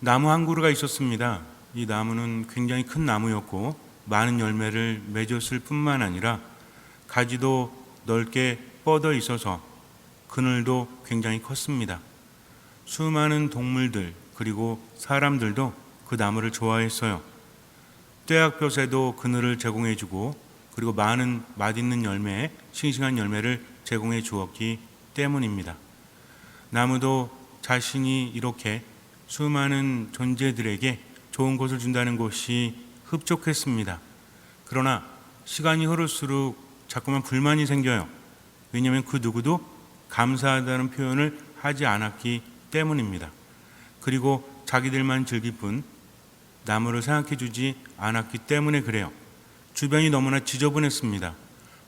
나무 한 그루가 있었습니다. 이 나무는 굉장히 큰 나무였고 많은 열매를 맺었을 뿐만 아니라 가지도 넓게 뻗어 있어서 그늘도 굉장히 컸습니다. 수많은 동물들 그리고 사람들도 그 나무를 좋아했어요. 떼약볕에도 그늘을 제공해주고 그리고 많은 맛있는 열매, 싱싱한 열매를 제공해 주었기 때문입니다. 나무도 자신이 이렇게 수많은 존재들에게 좋은 것을 준다는 것이 흡족했습니다. 그러나 시간이 흐를수록 자꾸만 불만이 생겨요. 왜냐하면 그 누구도 감사하다는 표현을 하지 않았기 때문입니다. 그리고 자기들만 즐길 뿐 나무를 생각해 주지 않았기 때문에 그래요. 주변이 너무나 지저분했습니다.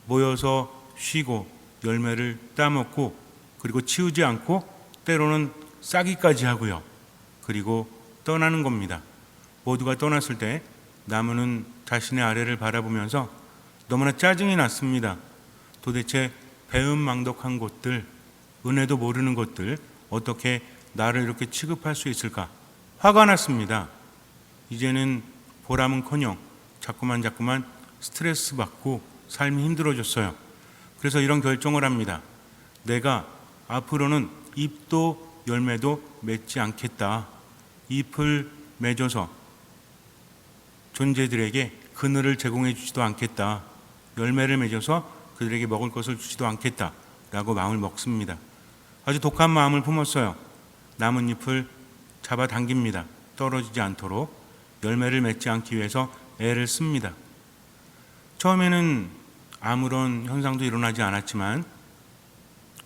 모여서 쉬고 열매를 따먹고 그리고 치우지 않고 때로는 싸기까지 하고요. 그리고 떠나는 겁니다. 모두가 떠났을 때 나무는 자신의 아래를 바라보면서 너무나 짜증이 났습니다. 도대체 배은망덕한 것들, 은혜도 모르는 것들 어떻게 나를 이렇게 취급할 수 있을까? 화가 났습니다. 이제는 보람은 커녕 자꾸만 자꾸만 스트레스 받고 삶이 힘들어졌어요. 그래서 이런 결정을 합니다. 내가 앞으로는 잎도 열매도 맺지 않겠다. 잎을 맺어서 존재들에게 그늘을 제공해 주지도 않겠다. 열매를 맺어서 그들에게 먹을 것을 주지도 않겠다. 라고 마음을 먹습니다. 아주 독한 마음을 품었어요. 나뭇잎을 잡아 당깁니다. 떨어지지 않도록 열매를 맺지 않기 위해서 애를 씁니다. 처음에는 아무런 현상도 일어나지 않았지만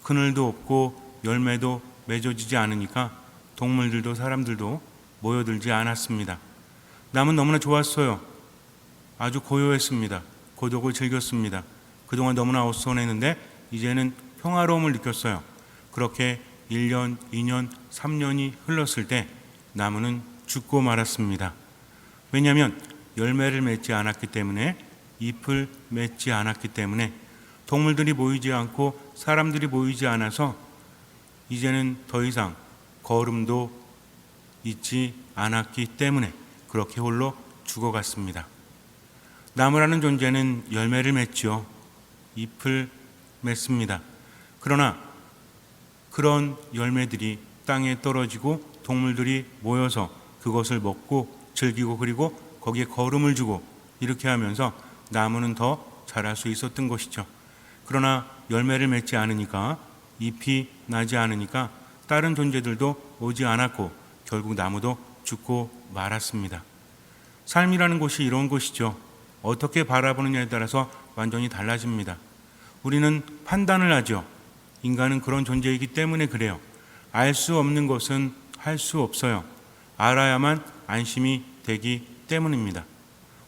그늘도 없고 열매도 맺어지지 않으니까 동물들도 사람들도 모여들지 않았습니다. 남은 너무나 좋았어요. 아주 고요했습니다. 고독을 즐겼습니다. 그동안 너무나 어수선했는데 이제는 평화로움을 느꼈어요. 그렇게 1년, 2년, 3년이 흘렀을 때 나무는 죽고 말았습니다. 왜냐하면 열매를 맺지 않았기 때문에 잎을 맺지 않았기 때문에 동물들이 모이지 않고 사람들이 모이지 않아서 이제는 더 이상 걸음도 있지 않았기 때문에 그렇게 홀로 죽어갔습니다. 나무라는 존재는 열매를 맺지요. 잎을 맺습니다. 그러나 그런 열매들이 땅에 떨어지고 동물들이 모여서 그것을 먹고 즐기고 그리고 거기에 걸음을 주고 이렇게 하면서 나무는 더 자랄 수 있었던 것이죠. 그러나 열매를 맺지 않으니까 잎이 나지 않으니까 다른 존재들도 오지 않았고 결국 나무도 죽고 말았습니다. 삶이라는 것이 이런 것이죠. 어떻게 바라보느냐에 따라서 완전히 달라집니다. 우리는 판단을 하죠. 인간은 그런 존재이기 때문에 그래요. 알 수 없는 것은 할 수 없어요. 알아야만 안심이 되기 때문입니다.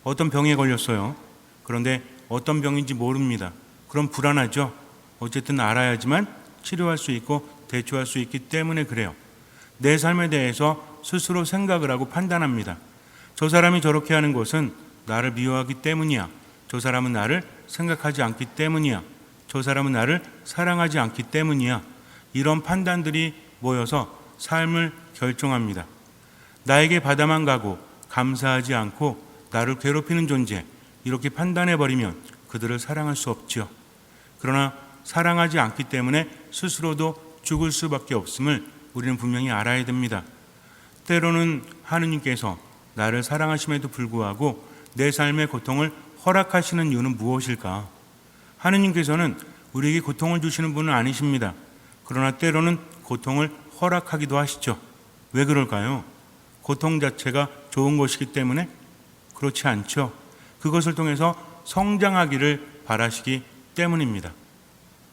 어떤 병에 걸렸어요. 그런데 어떤 병인지 모릅니다. 그럼 불안하죠. 어쨌든 알아야지만 치료할 수 있고 대처할 수 있기 때문에 그래요. 내 삶에 대해서 스스로 생각을 하고 판단합니다. 저 사람이 저렇게 하는 것은 나를 미워하기 때문이야. 저 사람은 나를 생각하지 않기 때문이야. 저 사람은 나를 사랑하지 않기 때문이야. 이런 판단들이 모여서 삶을 결정합니다. 나에게 받아만 가고 감사하지 않고 나를 괴롭히는 존재, 이렇게 판단해버리면 그들을 사랑할 수 없지요. 그러나 사랑하지 않기 때문에 스스로도 죽을 수밖에 없음을 우리는 분명히 알아야 됩니다. 때로는 하느님께서 나를 사랑하심에도 불구하고 내 삶의 고통을 허락하시는 이유는 무엇일까? 하느님께서는 우리에게 고통을 주시는 분은 아니십니다. 그러나 때로는 고통을 허락하기도 하시죠. 왜 그럴까요? 고통 자체가 좋은 것이기 때문에 그렇지 않죠. 그것을 통해서 성장하기를 바라시기 때문입니다.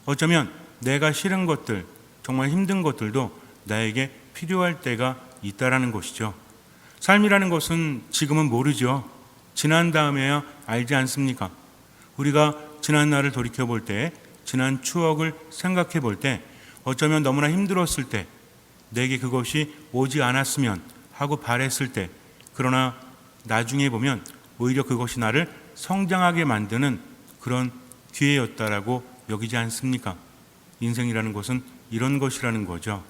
어쩌면 내가 싫은 것들, 정말 힘든 것들도 나에게 필요할 때가 있다라는 것이죠. 삶이라는 것은 지금은 모르죠. 지난 다음에야 알지 않습니까? 우리가 지난 날을 돌이켜 볼 때, 지난 추억을 생각해 볼 때, 어쩌면 너무나 힘들었을 때, 내게 그것이 오지 않았으면 하고 바랬을 때, 그러나 나중에 보면 오히려 그것이 나를 성장하게 만드는 그런 기회였다라고 여기지 않습니까? 인생이라는 것은 이런 것이라는 거죠.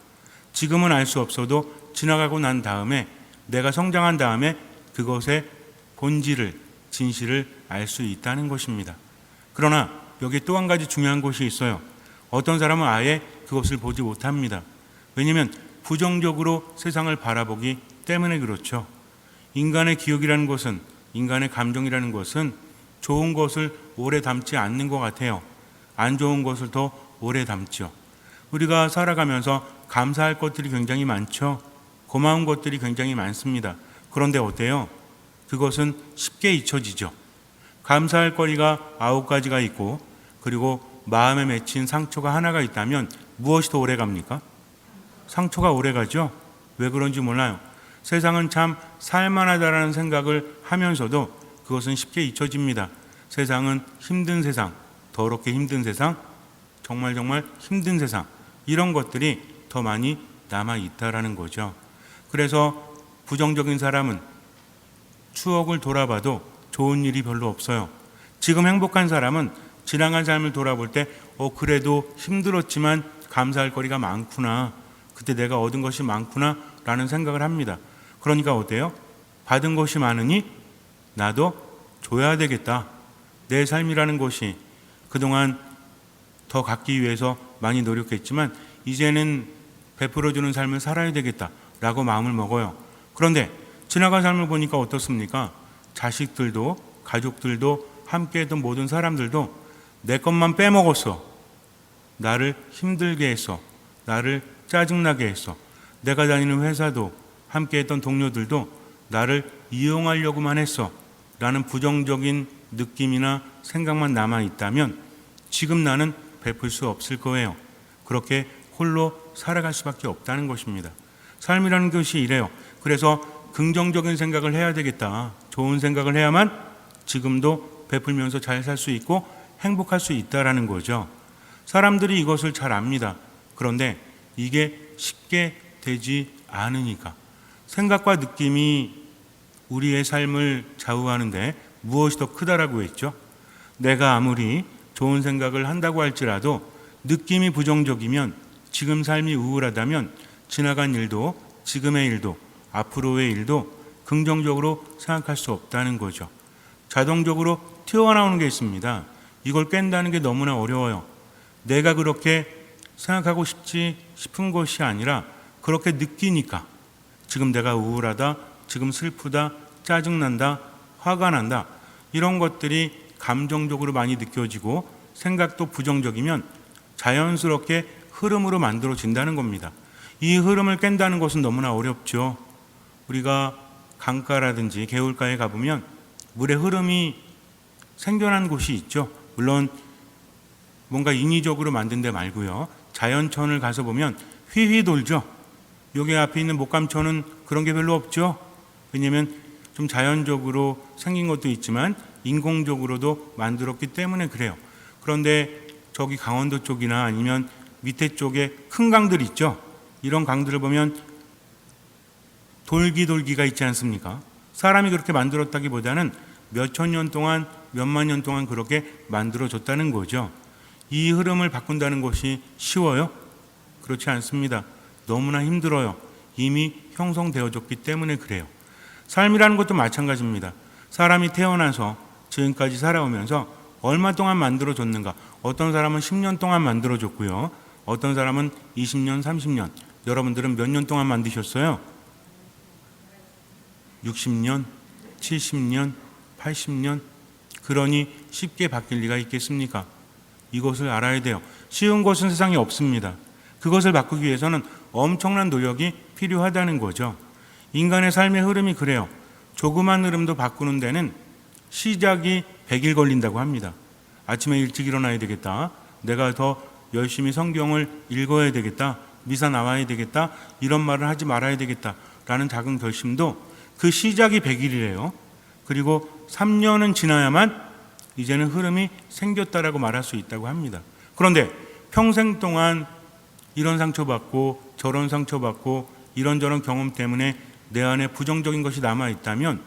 지금은 알 수 없어도 지나가고 난 다음에 내가 성장한 다음에 그것의 본질을 진실을 알 수 있다는 것입니다. 그러나 여기 또 한 가지 중요한 것이 있어요. 어떤 사람은 아예 그것을 보지 못합니다. 왜냐하면 부정적으로 세상을 바라보기 때문에 그렇죠. 인간의 기억이라는 것은 인간의 감정이라는 것은 좋은 것을 오래 담지 않는 것 같아요. 안 좋은 것을 더 오래 담죠. 우리가 살아가면서 감사할 것들이 굉장히 많죠. 고마운 것들이 굉장히 많습니다. 그런데 어때요? 그것은 쉽게 잊혀지죠. 감사할 거리가 아홉 가지가 있고 그리고 마음에 맺힌 상처가 하나가 있다면 무엇이 더 오래 갑니까? 상처가 오래 가죠. 왜 그런지 몰라요. 세상은 참 살만하다라는 생각을 하면서도 그것은 쉽게 잊혀집니다. 세상은 힘든 세상, 더럽게 힘든 세상, 정말 정말 힘든 세상 이런 것들이 더 많이 남아 있다라는 거죠. 그래서 부정적인 사람은 추억을 돌아봐도 좋은 일이 별로 없어요. 지금 행복한 사람은 지나간 삶을 돌아볼 때, 어, 그래도 힘들었지만 감사할 거리가 많구나. 그때 내가 얻은 것이 많구나. 라는 생각을 합니다. 그러니까 어때요? 받은 것이 많으니 나도 줘야 되겠다. 내 삶이라는 것이 그동안 더 갖기 위해서 많이 노력했지만 이제는 베풀어주는 삶을 살아야 되겠다. 라고 마음을 먹어요. 그런데 지나간 삶을 보니까 어떻습니까? 자식들도 가족들도 함께 했던 모든 사람들도 내 것만 빼먹었어. 나를 힘들게 했어. 나를 짜증나게 했어. 내가 다니는 회사도 함께 했던 동료들도 나를 이용하려고만 했어. 라는 부정적인 느낌이나 생각만 남아 있다면 지금 나는 베풀 수 없을 거예요. 그렇게 홀로 살아갈 수밖에 없다는 것입니다. 삶이라는 것이 이래요. 그래서 긍정적인 생각을 해야 되겠다. 좋은 생각을 해야만 지금도 베풀면서 잘 살 수 있고 행복할 수 있다라는 거죠. 사람들이 이것을 잘 압니다. 그런데 이게 쉽게 되지 않으니까 생각과 느낌이 우리의 삶을 좌우하는데 무엇이 더 크다라고 했죠? 내가 아무리 좋은 생각을 한다고 할지라도 느낌이 부정적이면 지금 삶이 우울하다면 지나간 일도 지금의 일도 앞으로의 일도 긍정적으로 생각할 수 없다는 거죠. 자동적으로 튀어나오는 게 있습니다. 이걸 깬다는 게 너무나 어려워요. 내가 그렇게 생각하고 싶지 싶은 것이 아니라 그렇게 느끼니까 지금 내가 우울하다, 지금 슬프다, 짜증난다, 화가 난다 이런 것들이 감정적으로 많이 느껴지고 생각도 부정적이면 자연스럽게 흐름으로 만들어진다는 겁니다. 이 흐름을 깬다는 것은 너무나 어렵죠. 우리가 강가라든지 개울가에 가보면 물의 흐름이 생겨난 곳이 있죠. 물론 뭔가 인위적으로 만든 데 말고요. 자연천을 가서 보면 휘휘 돌죠. 여기 앞에 있는 목감천은 그런 게 별로 없죠. 왜냐하면 좀 자연적으로 생긴 것도 있지만 인공적으로도 만들었기 때문에 그래요. 그런데 저기 강원도 쪽이나 아니면 밑에 쪽에 큰 강들 있죠. 이런 강들을 보면 돌기돌기가 있지 않습니까? 사람이 그렇게 만들었다기보다는 몇 천 년 동안 몇만 년 동안 그렇게 만들어졌다는 거죠. 이 흐름을 바꾼다는 것이 쉬워요? 그렇지 않습니다. 너무나 힘들어요. 이미 형성되어졌기 때문에 그래요. 삶이라는 것도 마찬가지입니다. 사람이 태어나서 지금까지 살아오면서 얼마 동안 만들어졌는가? 어떤 사람은 10년 동안 만들어졌고요. 어떤 사람은 20년, 30년. 여러분들은 몇 년 동안 만드셨어요? 60년, 70년, 80년. 그러니 쉽게 바뀔 리가 있겠습니까? 이것을 알아야 돼요. 쉬운 것은 세상에 없습니다. 그것을 바꾸기 위해서는 엄청난 노력이 필요하다는 거죠. 인간의 삶의 흐름이 그래요. 조그만 흐름도 바꾸는 데는 시작이 100일 걸린다고 합니다. 아침에 일찍 일어나야 되겠다. 내가 더 열심히 성경을 읽어야 되겠다. 미사 나와야 되겠다. 이런 말을 하지 말아야 되겠다. 라는 작은 결심도 그 시작이 100일이래요. 그리고 3년은 지나야만 이제는 흐름이 생겼다라고 말할 수 있다고 합니다. 그런데 평생 동안 이런 상처받고 저런 상처받고 이런저런 경험 때문에 내 안에 부정적인 것이 남아 있다면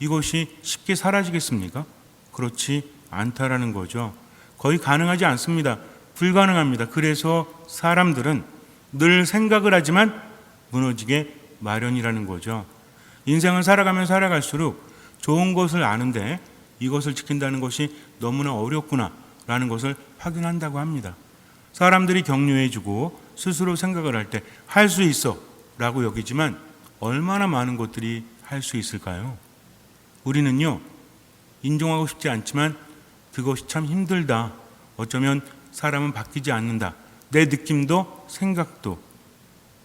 이것이 쉽게 사라지겠습니까? 그렇지 않다라는 거죠. 거의 가능하지 않습니다. 불가능합니다. 그래서 사람들은 늘 생각을 하지만 무너지게 마련이라는 거죠. 인생을 살아가면 살아갈수록 좋은 것을 아는데 이것을 지킨다는 것이 너무나 어렵구나 라는 것을 확인한다고 합니다. 사람들이 격려해주고 스스로 생각을 할 때 할 수 있어 라고 여기지만 얼마나 많은 것들이 할 수 있을까요? 우리는요, 인정하고 싶지 않지만 그것이 참 힘들다. 어쩌면 사람은 바뀌지 않는다. 내 느낌도 생각도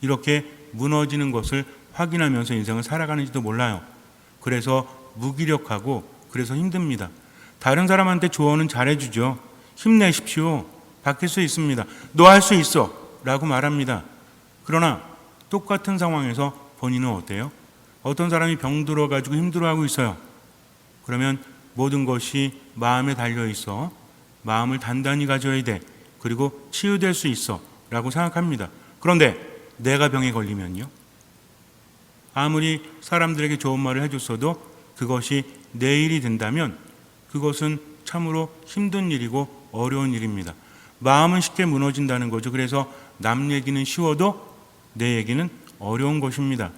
이렇게 무너지는 것을 확인하면서 인생을 살아가는지도 몰라요. 그래서 무기력하고 그래서 힘듭니다. 다른 사람한테 조언은 잘해주죠. 힘내십시오. 바뀔 수 있습니다. 너 할 수 있어. 라고 말합니다. 그러나 똑같은 상황에서 본인은 어때요? 어떤 사람이 병들어가지고 힘들어하고 있어요. 그러면 모든 것이 마음에 달려 있어. 마음을 단단히 가져야 돼. 그리고 치유될 수 있어. 라고 생각합니다. 그런데 내가 병에 걸리면요? 아무리 사람들에게 좋은 말을 해줬어도 그것이 내 일이 된다면 그것은 참으로 힘든 일이고 어려운 일입니다. 마음은 쉽게 무너진다는 거죠. 그래서 남 얘기는 쉬워도 내 얘기는 어려운 것입니다.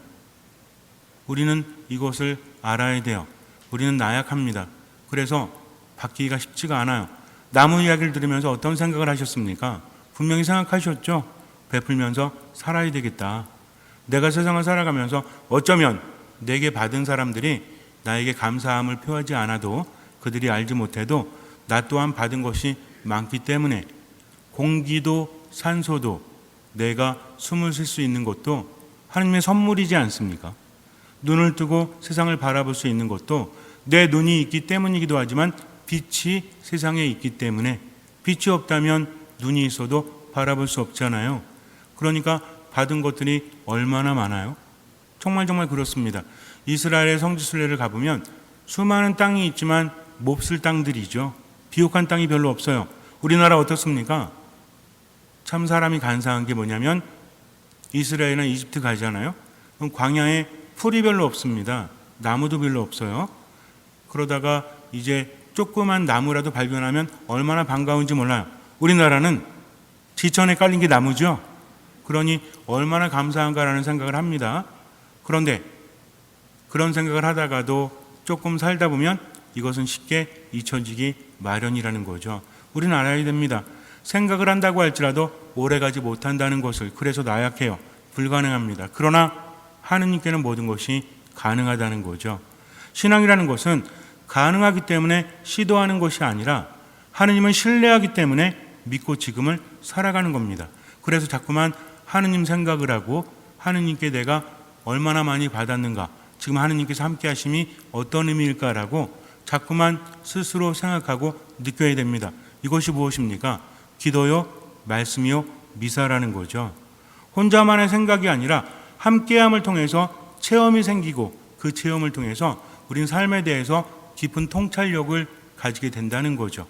우리는 이것을 알아야 돼요. 우리는 나약합니다. 그래서 바뀌기가 쉽지가 않아요. 나무 이야기를 들으면서 어떤 생각을 하셨습니까? 분명히 생각하셨죠? 베풀면서 살아야 되겠다. 내가 세상을 살아가면서 어쩌면 내게 받은 사람들이 나에게 감사함을 표하지 않아도 그들이 알지 못해도 나 또한 받은 것이 많기 때문에 공기도 산소도 내가 숨을 쉴 수 있는 것도 하나님의 선물이지 않습니까? 눈을 뜨고 세상을 바라볼 수 있는 것도 내 눈이 있기 때문이기도 하지만 빛이 세상에 있기 때문에 빛이 없다면 눈이 있어도 바라볼 수 없잖아요. 그러니까 받은 것들이 얼마나 많아요? 정말 정말 그렇습니다. 이스라엘의 성지순례를 가보면 수많은 땅이 있지만 몹쓸 땅들이죠. 비옥한 땅이 별로 없어요. 우리나라 어떻습니까? 참 사람이 간사한 게 뭐냐면 이스라엘이나 이집트 가잖아요. 그럼 광야에 풀이 별로 없습니다. 나무도 별로 없어요. 그러다가 이제 조그만 나무라도 발견하면 얼마나 반가운지 몰라요. 우리나라는 지천에 깔린 게 나무죠. 그러니 얼마나 감사한가라는 생각을 합니다. 그런데 그런 생각을 하다가도 조금 살다 보면 이것은 쉽게 잊혀지기 마련이라는 거죠. 우리는 알아야 됩니다. 생각을 한다고 할지라도 오래가지 못한다는 것을 그래서 나약해요. 불가능합니다. 그러나 하느님께는 모든 것이 가능하다는 거죠. 신앙이라는 것은 가능하기 때문에 시도하는 것이 아니라 하느님을 신뢰하기 때문에 믿고 지금을 살아가는 겁니다. 그래서 자꾸만 하느님 생각을 하고 하느님께 내가 얼마나 많이 받았는가, 지금 하느님께서 함께 하심이 어떤 의미일까라고 자꾸만 스스로 생각하고 느껴야 됩니다. 이것이 무엇입니까? 기도요, 말씀이요, 미사라는 거죠. 혼자만의 생각이 아니라 함께함을 통해서 체험이 생기고 그 체험을 통해서 우린 삶에 대해서 깊은 통찰력을 가지게 된다는 거죠.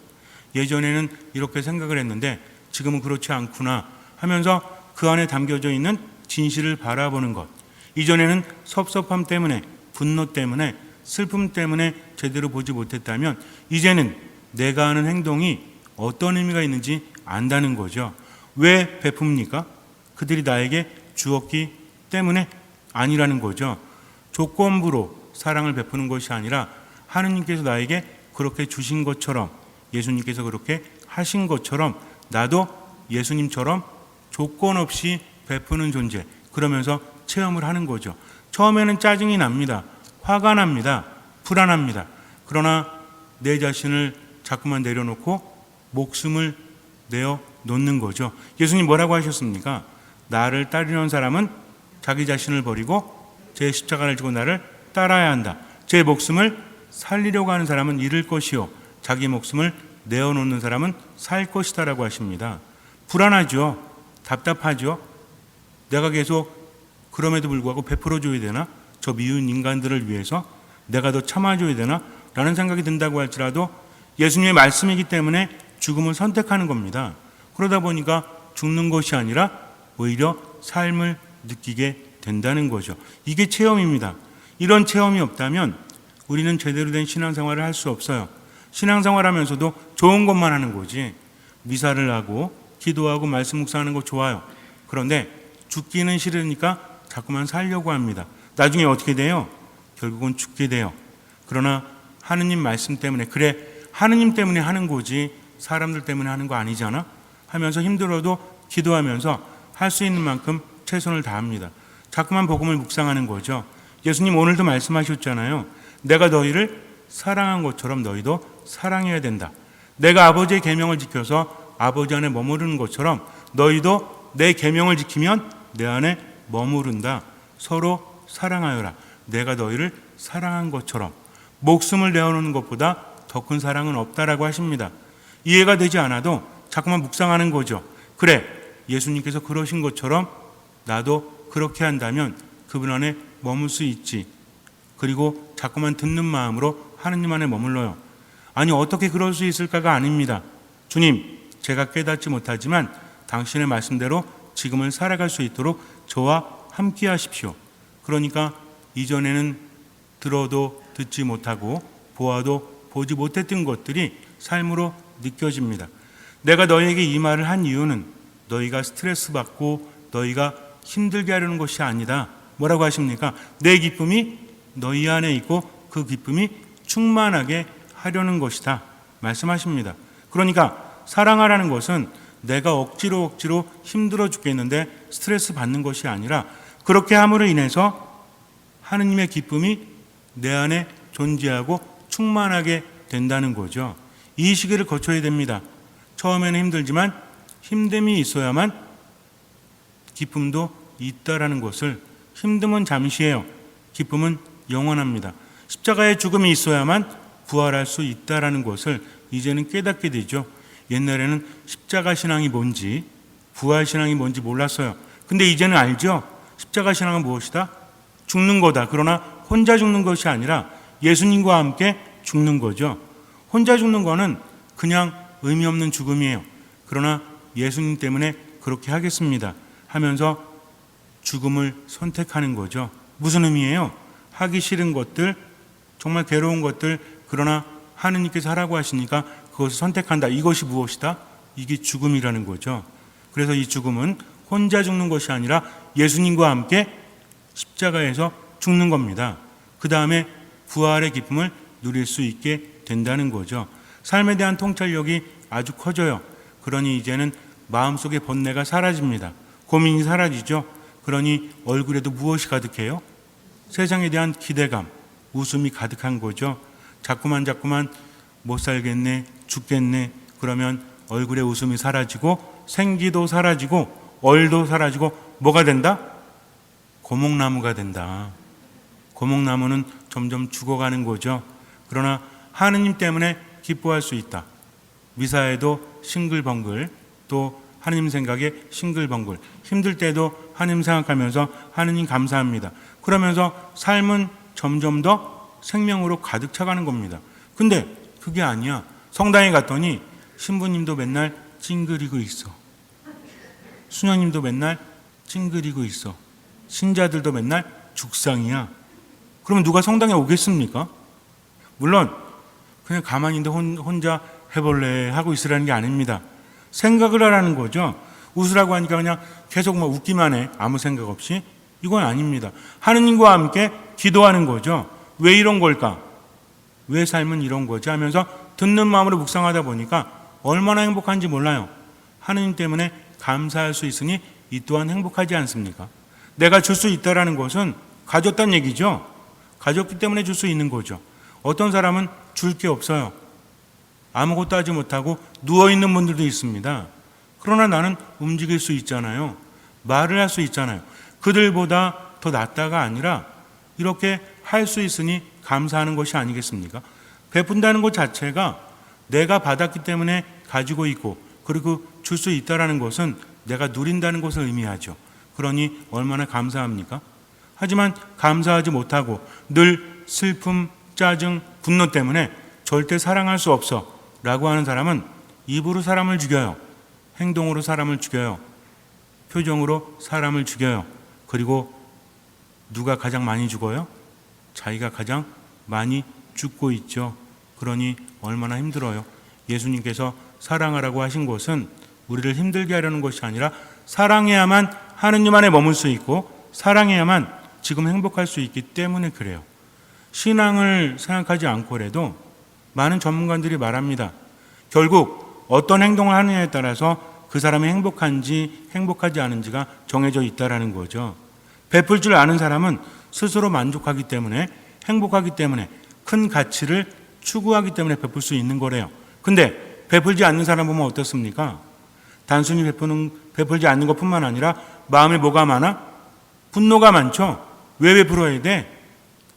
예전에는 이렇게 생각을 했는데 지금은 그렇지 않구나 하면서 그 안에 담겨져 있는 진실을 바라보는 것. 이전에는 섭섭함 때문에, 분노 때문에, 슬픔 때문에 제대로 보지 못했다면 이제는 내가 하는 행동이 어떤 의미가 있는지 안다는 거죠. 왜 베풉니까? 그들이 나에게 주었기 때문에 아니라는 거죠. 조건부로 사랑을 베푸는 것이 아니라 하느님께서 나에게 그렇게 주신 것처럼 예수님께서 그렇게 하신 것처럼 나도 예수님처럼 조건 없이 베푸는 존재. 그러면서 체험을 하는 거죠. 처음에는 짜증이 납니다. 화가 납니다. 불안합니다. 그러나 내 자신을 자꾸만 내려놓고 목숨을 내어 놓는 거죠. 예수님 뭐라고 하셨습니까? 나를 따르는 사람은 자기 자신을 버리고 제 십자가를 지고 나를 따라야 한다. 제 목숨을 살리려고 하는 사람은 잃을 것이요. 자기 목숨을 내어놓는 사람은 살 것이다라고 하십니다. 불안하죠. 답답하죠. 내가 계속 그럼에도 불구하고 베풀어 줘야 되나? 저 미운 인간들을 위해서 내가 더 참아줘야 되나? 라는 생각이 든다고 할지라도 예수님의 말씀이기 때문에 죽음을 선택하는 겁니다. 그러다 보니까 죽는 것이 아니라 오히려 삶을 느끼게 된다는 거죠. 이게 체험입니다. 이런 체험이 없다면 우리는 제대로 된 신앙생활을 할 수 없어요. 신앙생활 하면서도 좋은 것만 하는 거지. 미사를 하고 기도하고 말씀 묵상하는 거 좋아요. 그런데 죽기는 싫으니까 자꾸만 살려고 합니다. 나중에 어떻게 돼요? 결국은 죽게 돼요. 그러나 하느님 말씀 때문에 그래 하느님 때문에 하는 거지 사람들 때문에 하는 거 아니잖아 하면서 힘들어도 기도하면서 할 수 있는 만큼 최선을 다합니다. 자꾸만 복음을 묵상하는 거죠. 예수님 오늘도 말씀하셨잖아요. 내가 너희를 사랑한 것처럼 너희도 사랑해야 된다. 내가 아버지의 계명을 지켜서 아버지 안에 머무르는 것처럼 너희도 내 계명을 지키면 내 안에 머무른다. 서로 사랑하여라. 내가 너희를 사랑한 것처럼 목숨을 내어놓는 것보다 더 큰 사랑은 없다라고 하십니다. 이해가 되지 않아도 자꾸만 묵상하는 거죠. 그래, 예수님께서 그러신 것처럼 나도 그렇게 한다면 그분 안에 머물 수 있지. 그리고 자꾸만 듣는 마음으로 하느님 안에 머물러요. 아니, 어떻게 그럴 수 있을까가 아닙니다. 주님, 제가 깨닫지 못하지만 당신의 말씀대로 지금을 살아갈 수 있도록 저와 함께 하십시오. 그러니까 이전에는 들어도 듣지 못하고 보아도 보지 못했던 것들이 삶으로 느껴집니다. 내가 너희에게 이 말을 한 이유는 너희가 스트레스 받고 너희가 힘들게 하려는 것이 아니다. 뭐라고 하십니까? 내 기쁨이 너희 안에 있고 그 기쁨이 충만하게 하려는 것이다. 말씀하십니다. 그러니까 사랑하라는 것은 내가 억지로 억지로 힘들어 죽겠는데 스트레스 받는 것이 아니라 그렇게 함으로 인해서 하느님의 기쁨이 내 안에 존재하고 충만하게 된다는 거죠. 이 시기를 거쳐야 됩니다. 처음에는 힘들지만 힘듦이 있어야만 기쁨도 있다라는 것을 힘듦은 잠시예요. 기쁨은 영원합니다. 십자가의 죽음이 있어야만 부활할 수 있다라는 것을 이제는 깨닫게 되죠. 옛날에는 십자가 신앙이 뭔지 부활 신앙이 뭔지 몰랐어요. 근데 이제는 알죠. 십자가 신앙은 무엇이다? 죽는 거다. 그러나 혼자 죽는 것이 아니라 예수님과 함께 죽는 거죠. 혼자 죽는 거는 그냥 의미 없는 죽음이에요. 그러나 예수님 때문에 그렇게 하겠습니다. 하면서 죽음을 선택하는 거죠. 무슨 의미예요? 하기 싫은 것들, 정말 괴로운 것들, 그러나 하느님께서 하라고 하시니까 그것을 선택한다. 이것이 무엇이다? 이게 죽음이라는 거죠. 그래서 이 죽음은 혼자 죽는 것이 아니라 예수님과 함께 십자가에서 죽는 겁니다. 그 다음에 부활의 기쁨을 누릴 수 있게 된다는 거죠. 삶에 대한 통찰력이 아주 커져요. 그러니 이제는 마음속의 번뇌가 사라집니다. 고민이 사라지죠. 그러니 얼굴에도 무엇이 가득해요? 세상에 대한 기대감, 웃음이 가득한 거죠. 자꾸만 자꾸만 못 살겠네, 죽겠네. 그러면 얼굴에 웃음이 사라지고 생기도 사라지고 얼도 사라지고 뭐가 된다? 고목나무가 된다. 고목나무는 점점 죽어가는 거죠. 그러나 하느님 때문에 기뻐할 수 있다. 미사에도 싱글벙글 또 하느님 생각에 싱글벙글 힘들 때도 하느님 생각하면서 하느님 감사합니다. 그러면서 삶은 점점 더 생명으로 가득 차가는 겁니다. 근데 그게 아니야. 성당에 갔더니 신부님도 맨날 찡그리고 있어. 수녀님도 맨날 찡그리고 있어. 신자들도 맨날 죽상이야. 그러면 누가 성당에 오겠습니까? 물론 그냥 가만히 있는데 혼자 해볼래 하고 있으라는 게 아닙니다. 생각을 하라는 거죠. 웃으라고 하니까 그냥 계속 뭐 웃기만 해. 아무 생각 없이. 이건 아닙니다. 하느님과 함께 기도하는 거죠. 왜 이런 걸까? 왜 삶은 이런 거지? 하면서 듣는 마음으로 묵상하다 보니까 얼마나 행복한지 몰라요. 하느님 때문에 감사할 수 있으니 이 또한 행복하지 않습니까? 내가 줄 수 있다라는 것은 가졌다는 얘기죠. 가졌기 때문에 줄 수 있는 거죠. 어떤 사람은 줄 게 없어요. 아무것도 하지 못하고 누워있는 분들도 있습니다. 그러나 나는 움직일 수 있잖아요. 말을 할 수 있잖아요. 그들보다 더 낫다가 아니라 이렇게 할 수 있으니 감사하는 것이 아니겠습니까? 베푼다는 것 자체가 내가 받았기 때문에 가지고 있고 그리고 줄 수 있다라는 것은 내가 누린다는 것을 의미하죠. 그러니 얼마나 감사합니까? 하지만 감사하지 못하고 늘 슬픔, 짜증, 분노 때문에 절대 사랑할 수 없어 라고 하는 사람은 입으로 사람을 죽여요. 행동으로 사람을 죽여요. 표정으로 사람을 죽여요. 그리고 누가 가장 많이 죽어요? 자기가 가장 많이 죽고 있죠. 그러니 얼마나 힘들어요. 예수님께서 사랑하라고 하신 것은 우리를 힘들게 하려는 것이 아니라 사랑해야만 하느님 안에 머물 수 있고 사랑해야만 지금 행복할 수 있기 때문에 그래요. 신앙을 생각하지 않고라도 많은 전문가들이 말합니다. 결국 어떤 행동을 하느냐에 따라서 그 사람이 행복한지 행복하지 않은지가 정해져 있다라는 거죠. 베풀 줄 아는 사람은 스스로 만족하기 때문에 행복하기 때문에 큰 가치를 추구하기 때문에 베풀 수 있는 거래요. 근데 베풀지 않는 사람 보면 어떻습니까? 단순히 베푸는 베풀지 않는 것뿐만 아니라 마음에 뭐가 많아? 분노가 많죠. 왜 베풀어야 돼?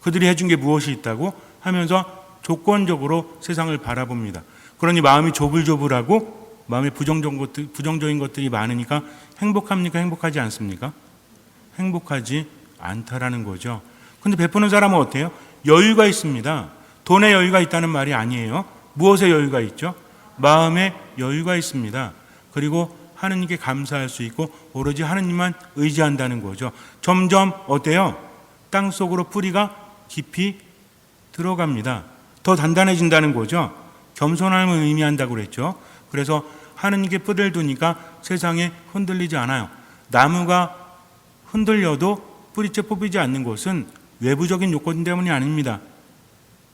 그들이 해준 게 무엇이 있다고 하면서 조건적으로 세상을 바라봅니다. 그러니 마음이 조불조불하고 마음에 부정적인 것들, 부정적인 것들이 많으니까 행복합니까? 행복하지 않습니까? 행복하지 않다라는 거죠. 근데 베푸는 사람은 어때요? 여유가 있습니다. 돈에 여유가 있다는 말이 아니에요. 무엇에 여유가 있죠? 마음에 여유가 있습니다. 그리고 하느님께 감사할 수 있고 오로지 하느님만 의지한다는 거죠. 점점 어때요? 땅 속으로 뿌리가 깊이 들어갑니다. 더 단단해진다는 거죠. 겸손함을 의미한다고 그랬죠. 그래서 하느님께 뿌리를 두니까 세상에 흔들리지 않아요. 나무가 흔들려도 뿌리째 뽑히지 않는 것은 외부적인 요건 때문이 아닙니다.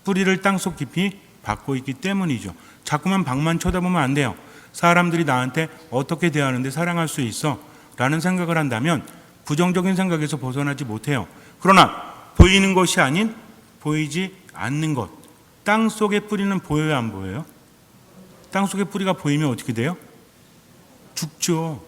뿌리를 땅속 깊이 받고 있기 때문이죠. 자꾸만 방만 쳐다보면 안 돼요. 사람들이 나한테 어떻게 대하는데 사랑할 수 있어? 라는 생각을 한다면 부정적인 생각에서 벗어나지 못해요. 그러나 보이는 것이 아닌 보이지 않는 것. 땅 속의 뿌리는 보여요, 안 보여요? 땅 속의 뿌리가 보이면 어떻게 돼요? 죽죠.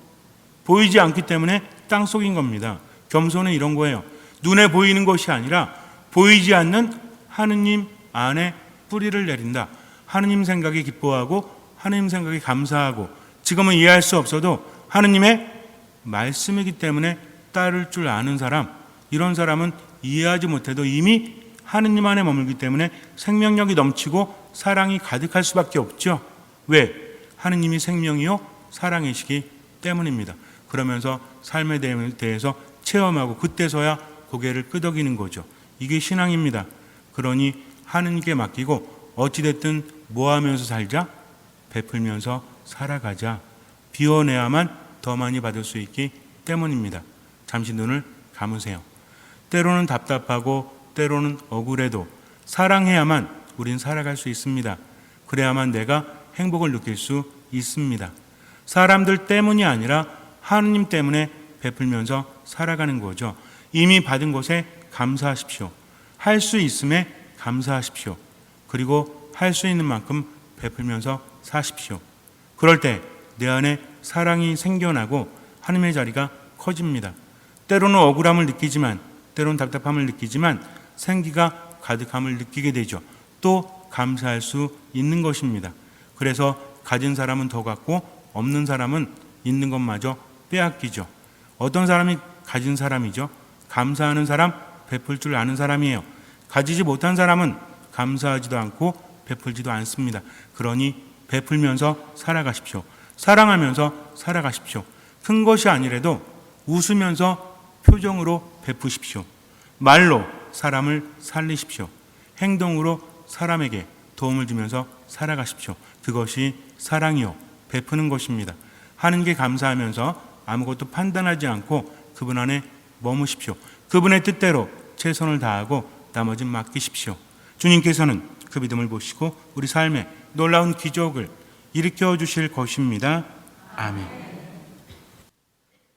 보이지 않기 때문에 땅 속인 겁니다. 겸손은 이런 거예요. 눈에 보이는 것이 아니라 보이지 않는 하느님 안에 뿌리를 내린다. 하느님 생각에 기뻐하고 하느님 생각에 감사하고 지금은 이해할 수 없어도 하느님의 말씀이기 때문에 따를 줄 아는 사람 이런 사람은 이해하지 못해도 이미 하느님 안에 머물기 때문에 생명력이 넘치고 사랑이 가득할 수밖에 없죠. 왜? 하느님이 생명이요 사랑이시기 때문입니다. 그러면서 삶에 대해서 체험하고 그때서야 고개를 끄덕이는 거죠. 이게 신앙입니다. 그러니 하느님께 맡기고 어찌됐든 뭐 하면서 살자? 베풀면서 살아가자. 비워내야만 더 많이 받을 수 있기 때문입니다. 잠시 눈을 감으세요. 때로는 답답하고 때로는 억울해도 사랑해야만 우린 살아갈 수 있습니다. 그래야만 내가 행복을 느낄 수 있습니다. 사람들 때문이 아니라 하느님 때문에 베풀면서 살아가는 거죠. 이미 받은 것에 감사하십시오. 할 수 있음에 감사하십시오. 그리고 할 수 있는 만큼 베풀면서 사십시오. 그럴 때 내 안에 사랑이 생겨나고 하나님의 자리가 커집니다. 때로는 억울함을 느끼지만, 때로는 답답함을 느끼지만 생기가 가득함을 느끼게 되죠. 또 감사할 수 있는 것입니다. 그래서 가진 사람은 더 갖고 없는 사람은 있는 것마저 빼앗기죠. 어떤 사람이 가진 사람이죠? 감사하는 사람, 베풀 줄 아는 사람이에요. 가지지 못한 사람은 감사하지도 않고 베풀지도 않습니다. 그러니 베풀면서 살아가십시오. 사랑하면서 살아가십시오. 큰 것이 아니라도 웃으면서 표정으로 베푸십시오. 말로 사람을 살리십시오. 행동으로 사람에게 도움을 주면서 살아가십시오. 그것이 사랑이요. 베푸는 것입니다. 하는 게 감사하면서 아무것도 판단하지 않고 그분 안에 머무십시오. 그분의 뜻대로 최선을 다하고 나머진 맡기십시오. 주님께서는 그 믿음을 보시고 우리 삶에 놀라운 기적을 일으켜 주실 것입니다. 아멘.